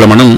వీడియోలో మనం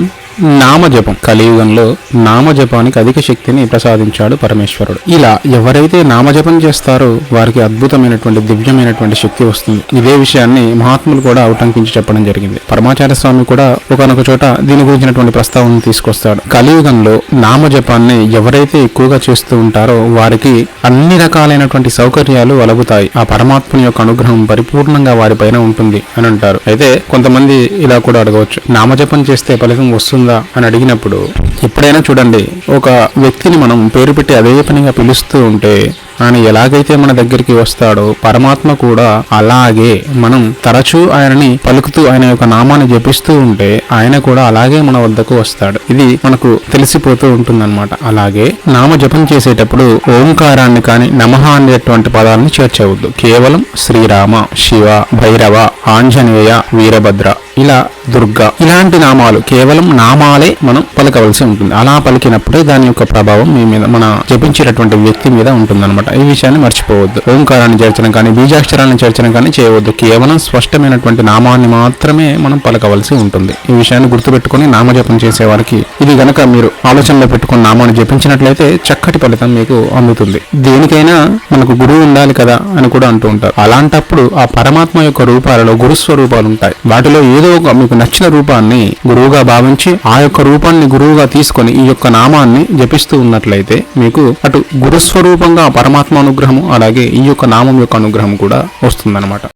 నామజపం. కలియుగంలో నామజపానికి అధిక శక్తిని ప్రసాదించాడు పరమేశ్వరుడు. ఇలా ఎవరైతే నామజపం చేస్తారో వారికి అద్భుతమైనటువంటి దివ్యమైనటువంటి శక్తి వస్తుంది. ఇదే విషయాన్ని మహాత్ములు కూడా ఉటంకించి చెప్పడం జరిగింది. పరమాచార్య స్వామి కూడా ఒకనొక చోట దీని గురించినటువంటి ప్రస్తావన తీసుకొస్తాడు. కలియుగంలో నామజపాన్ని ఎవరైతే ఎక్కువగా చేస్తూ ఉంటారో వారికి అన్ని రకాలైనటువంటి సౌకర్యాలు వలగుతాయి. ఆ పరమాత్మని యొక్క అనుగ్రహం పరిపూర్ణంగా వారిపైన ఉంటుంది అని అంటారు. అయితే కొంతమంది ఇలా కూడా అడగవచ్చు. నామజపం చేస్తే ఫలితం వస్తుందా? అని అడిగినప్పుడు ఎప్పుడైనా చూడండి ఒక వ్యక్తిని మనం పేరు పెట్టి అదే పనిగా పిలుస్తూ ఉంటే ఆయన ఎలాగైతే మన దగ్గరికి వస్తాడో పరమాత్మ కూడా అలాగే మనం తరచూ ఆయనని పలుకుతూ ఆయన యొక్క నామాన్ని జపిస్తూ ఉంటే ఆయన కూడా అలాగే మన వద్దకు వస్తాడు. ఇది మనకు తెలిసిపోతూ ఉంటుందన్నమాట. అలాగే నామ జపం చేసేటప్పుడు ఓంకారాన్ని కానీ నమః అనేటువంటి పదాలను చేర్చవద్దు. కేవలం శ్రీరామ శివ భైరవ ఆంజనేయ వీరభద్ర ఇలా దుర్గా. ఇలాంటి నామాలు కేవలం నామాలే మనం పలకవలసి ఉంటుంది. అలా పలికినప్పుడే దాని యొక్క ప్రభావం మీ మీద మన జపించేటటువంటి వ్యక్తి మీద ఉంటుందన్నమాట. ఈ విషయాన్ని మర్చిపోవద్దు. ఓంకారాన్ని చేర్చడం కానీ బీజాక్షరాలను చేర్చడం కానీ చేయవద్దు. కేవలం స్పష్టమైనటువంటి నామాన్ని మాత్రమే మనం పలకవలసి ఉంటుంది. ఈ విషయాన్ని గుర్తుపెట్టుకుని నామజపం చేసే వారికి ఇది గనక మీరు ఆలోచనలో పెట్టుకుని నామాన్ని జపించినట్లయితే చక్కటి ఫలితం మీకు అందుతుంది. దేనికైనా మనకు గురువు ఉండాలి కదా అని కూడా అంటూ ఉంటారు. అలాంటప్పుడు ఆ పరమాత్మ యొక్క రూపాలలో గురుస్వరూపాలు ఉంటాయి. వాటిలో ఏదో ఒక మీకు నచ్చిన రూపాన్ని గురువుగా భావించి ఆ యొక్క రూపాన్ని గురువుగా తీసుకొని ఈ యొక్క నామాన్ని జపిస్తూ ఉన్నట్లయితే మీకు అటు గురుస్వరూపంగా పరమాత్మ అనుగ్రహము అలాగే ఈ యొక్క నామం యొక్క అనుగ్రహం కూడా వస్తుందన్నమాట.